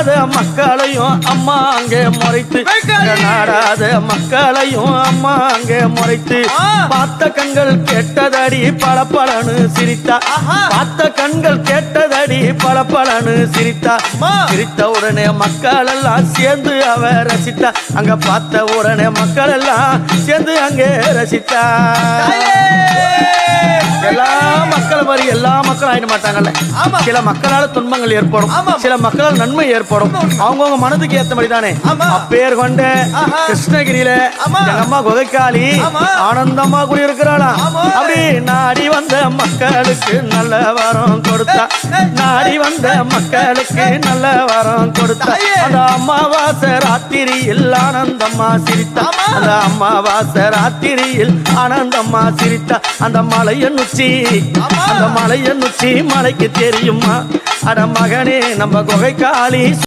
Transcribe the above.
நாடாத மக்களையும் அம்மா அங்கே முறைத்து! நாடாத மக்களையும் அம்மா அங்கே முறைத்து. பார்த்த கண்கள் கேட்டதடி பளபளன்னு சிரித்தா. பார்த்த கண்கள் கேட்டதடி பளபளன்னு சிரித்தா. சிரித்த உடனே மக்கள் எல்லாம் சேர்ந்து அவ ரசித்தா அங்க பார்த்த உடனே மக்கள் எல்லாம் சேர்ந்து அங்கே ரசித்தா மக்கள் மாதிரி எல்லா மக்களும் ஆயிட மாட்டாங்கல்ல. சில மக்களால துன்பங்கள் ஏற்படும். சில மக்களால் நன்மை ஏற்படும் அவங்கவுங்க மனதுக்கு ஏத்த மாதிரி தானே. அப்பேர் கொண்ட. கிருஷ்ணகிரியில அம்மா குகைக்காளி. ஆனந்தமா குடியிருக்கிறாளா ஆமா. நாடி வந்த மக்களுக்கு நல்ல வரம் கொடுத்தா. நாடி வந்த மக்களுக்கு நல்ல வரம் கொடுத்தா. அந்த அம்மாவாசை ராத்திரியில் ஆனந்தம்மா சிரித்தா. அந்த அம்மாவாசை ராத்திரியில் ஆனந்தம்மா சிரித்தா. அந்த மலையன் உச்சி அந்த மலையன் உச்சி மலைக்கு தெரியுமா? அட மகனே நம்ம குகைக்காளி